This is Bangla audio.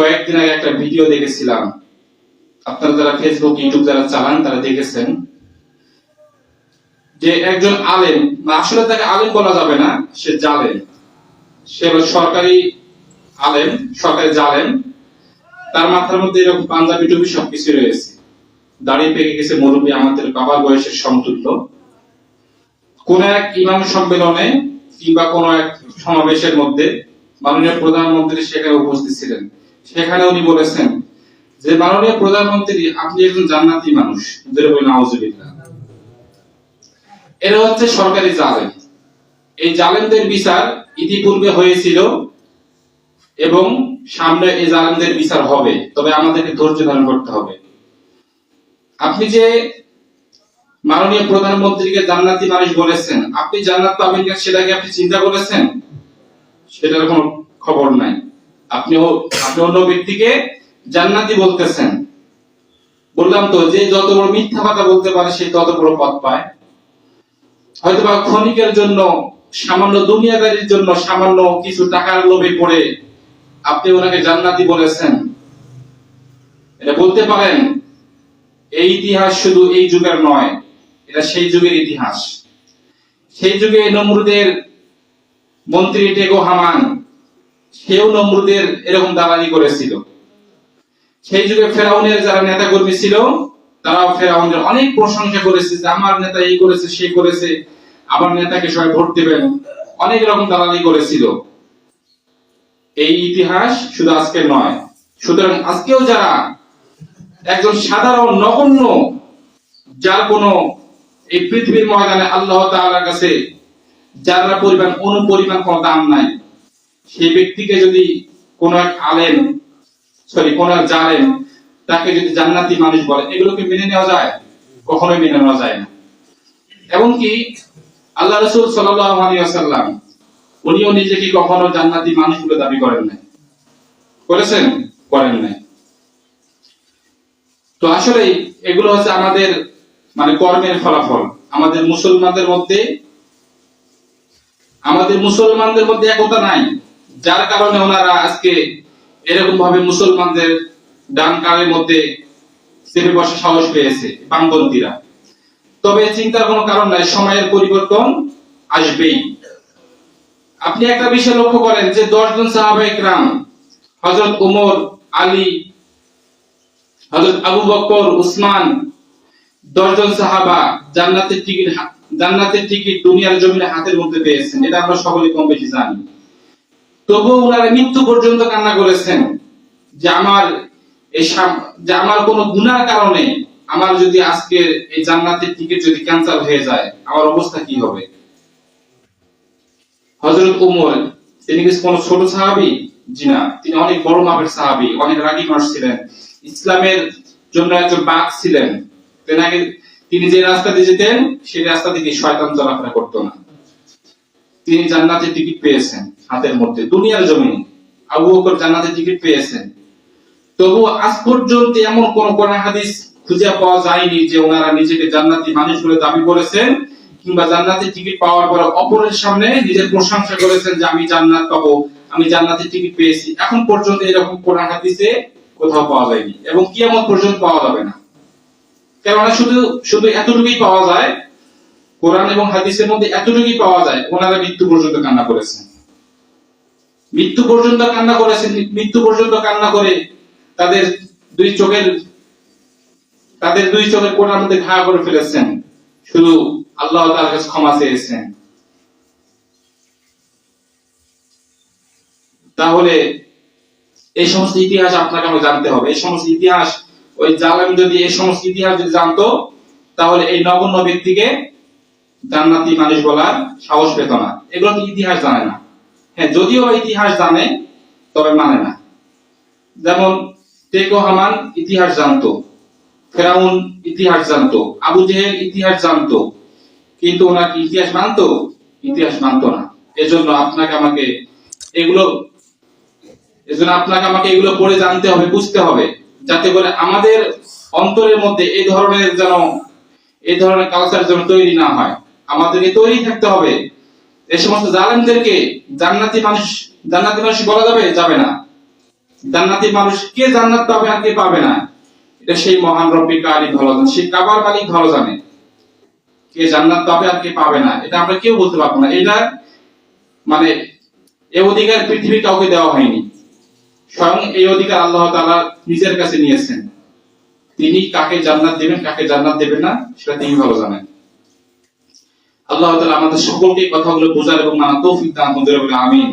কয়েকদিন আগে একটা ভিডিও দেখেছিলাম। আপনারা যারা ফেসবুক ইউটিউব যারা চালান, তারা দেখেছেন যে একজন আলেম আসলে তাকে আলেম বলা যাবে না, সে জালেম। সে সরকারি আলেম, সরকারি জালেম। তার মাথার মধ্যে এরকম পাঞ্জাবি টুপি সবকিছু রয়েছে। দাঁড়িয়ে পেকে গেছে মুরব্বী আমাদের বাবার বয়সের সমতুল্য। কোন এক ইমাম সম্মেলনে কিংবা কোন এক সমাবেশের মধ্যে মাননীয় প্রধানমন্ত্রী সেখানে উপস্থিত ছিলেন। সেখানে উনি বলেছেন যে, মাননীয় প্রধানমন্ত্রী, আপনি একজন জান্নাতি মানুষ। এরা হচ্ছে সরকারি জালেম। এই জালেমদের বিচার ইতিপূর্বে হয়েছিল এবং সামনে এই জালেমদের বিচার হবে। তবে আমাদেরকে ধৈর্য ধারণ করতে হবে। আপনি যে মাননীয় প্রধানমন্ত্রীকে জান্নাতি মানুষ বলেছেন, আপনি জান্নাত পাবেন কিনা সেটা আপনি চিন্তা করেছেন? সেটার কোনো খবর নাই। আপনি আপনি অন্য ব্যক্তিকে জান্নাতি বলতেছেন। বললাম তো, যে যত বড় মিথ্যা কথা বলতে পারে, সে তত বড় পথ পায়। হয়তো বা ক্ষণিকের জন্য, সামান্য দুনিয়াদারির জন্য, সামান্য কিছু টাকার লোভে পড়ে আপনি ওনাকে জান্নাতি বলেছেন। এটা বলতে পারেন, এই ইতিহাস শুধু এই যুগের নয়, এটা সেই যুগের ইতিহাস। সেই যুগে নমরুদের মন্ত্রী টেগো হামান সেও নমরুদের এরকম দালালি করেছিল। সেই যুগে ফেরাউনের যারা নেতা কর্মী ছিল, তারাও ফেরাউনের অনেক প্রশংসা করেছে যে, আমার নেতা এই করেছে সেই করেছে, আমার নেতাকে সবাই ভোট দেবেন। অনেক রকম দালালি করেছিল। এই ইতিহাস শুধু আজকে নয়, সুতরাং আজকেও যারা একজন সাধারণ, নগণ্য, যার কোনো এই পৃথিবীর ময়দানে আল্লাহ তাআলার কাছে যার পরিমাণ অনুপরিমাণ কোনো দাম নাই সেই ব্যক্তিকে যদি কোন এক আলেম, সরি, কোন এক জালেম তাকে যদি জান্নাতি মানুষ বলে, এগুলোকে মেনে নেওয়া যায়? কখনোই মেনে নেওয়া যায় না। এমনকি আল্লাহ রসুল ওয়াসাল্লাম, উনিও নিজেকে কখনো জান্নাতি মানুষ বলে দাবি করেন নাই। করেছেন? করেন নাই। তো আসলে এগুলো হচ্ছে আমাদের মানে কর্মের ফলাফল। আমাদের মুসলমানদের মধ্যে, আমাদের মুসলমানদের মধ্যে একতা নাই। যার কারণে ওনারা আজকে এরকম ভাবে মুসলমানদের ডান কালের মধ্যে চেপে বসে সাহস পেয়েছে, বামপন্থীরা। তবে চিন্তার কোনো কারণ নাই, সময়ের পরিবর্তন আসবেই। আপনি একটা বিষয় লক্ষ্য করেন যে দশজন সাহাবা ইকরাম হজরত উমর, আলী, হযরত আবু বকর, উসমান, দশজন সাহাবা জান্নাতের টিকিট জান্নাতের টিকিট দুনিয়ার জমিনে হাতের মধ্যে পেয়েছেন। এটা আমরা সকলে কম বেশি জানি। তবুও ওনারা মৃত্যু পর্যন্ত কান্না করেছেন যে আমার এই যে আমার কোনো গুনার কারণে আমার যদি আজকে এই জান্নাতের টিকিট যদি ক্যান্সেল হয়ে যায়, আমার অবস্থা কি হবে? হযরত উমর, তিনি কি কোনো ছোট সাহাবী? জি না, তিনি অনেক বড় মাপের সাহাবী, অনেক রাগী মানুষ ছিলেন। ইসলামের জন্য একজন বাঘ ছিলেন। তেনাকে তিনি যে রাস্তা দিয়ে যেতেন, সেই রাস্তা দিয়ে শয়তান চলাফেরা করতো না। তিনি জান্নাতের টিকিট পেয়েছেন হাতের মধ্যে, দুনিয়ার জমিনে। আবু বকর জান্নাতের টিকিট পেয়েছেন। তবু আজ পর্যন্ত এমন কোন কোন হাদিস খুঁজে পাওয়া যায়নি যে ওনারা নিজেকে জান্নাতি মানুষ বলে দাবি করেছেন, কিংবা জান্নাতের টিকিট পাওয়ার পর অপরের সামনে নিজের প্রশংসা করেছেন যে আমি জান্নাত পাবো, আমি জান্নাতের টিকিট পেয়েছি। এখন পর্যন্ত এরকম কোন হাদিসে কোথাও পাওয়া যায়নি, এবং কিয়ামত পর্যন্ত পাওয়া যাবে না। কেননা শুধু শুধু এতটুকুই পাওয়া যায় কোরআন এবং হাদিসের মধ্যে এতটুকুই পাওয়া যায়, ওনারা মৃত্যু পর্যন্ত কান্না করেছেন। মৃত্যু পর্যন্ত কান্না করেছেন, মৃত্যু পর্যন্ত কান্না করে তাদের দুই চোখের, তাদের দুই চোখের কোনার মধ্যে ঘা করে ফেলেছেন। শুধু আল্লাহ তার কাছে ক্ষমা চেয়েছেন। তাহলে এই সমস্ত ইতিহাস আপনাকে আমাকে জানতে হবে। এই সমস্ত ইতিহাস, ওই জালাম যদি এই সমস্ত ইতিহাস যদি জানতো, তাহলে এই নগণ্য ব্যক্তিকে জান্নাতি মানুষ বলার সাহস পেত না। এগুলো তো ইতিহাস জানে না। হ্যাঁ যদিও ইতিহাস জানে, তবে মানে না। যেমন টেকো হামান ইতিহাস জানতো, ফেরাউন ইতিহাস জানতো, আবু জেহেল ইতিহাস জানতো, কিন্তু ওনার কি ইতিহাস মানতো ইতিহাস মানতো না। এজন্য আপনাকে আমাকে এগুলো, এজন্য আপনাকে আমাকে এগুলো পড়ে জানতে হবে, বুঝতে হবে, যাতে করে আমাদের অন্তরের মধ্যে এই ধরনের যেন এই ধরনের কালচার যেন তৈরি না হয়। আমাদেরকে তৈরি থাকতে হবে। এই সমস্ত জালেমদেরকে জান্নাতি মানুষ জান্নাতি মানুষ বলা যাবে যাবে না। জান্নাতি মানুষ কে জান্নাত পাবে আর কে পাবে না? এটা সেই মহান রব্বিক আলী ভালো জানে সেই কাবার মালিক ভালো জানে। কে জান্নাত পাবে আর কে পাবে না, এটা আমরা কেউ বলতে পারব না। এটা মানে এই অধিকার পৃথিবী কাউকে দেওয়া হয়নি। স্বয়ং এই অধিকার আল্লাহ তাআলা নিজের কাছে নিয়েছেন। তিনি কাকে জান্নাত দেবেন, কাকে জান্নাত দেবেন না, সেটা তিনি ভালো জানেন। আল্লাহ তালা আমাদের সকলকে কথাগুলো বোঝার এবং মানা তৌফিক দান করে আমিন।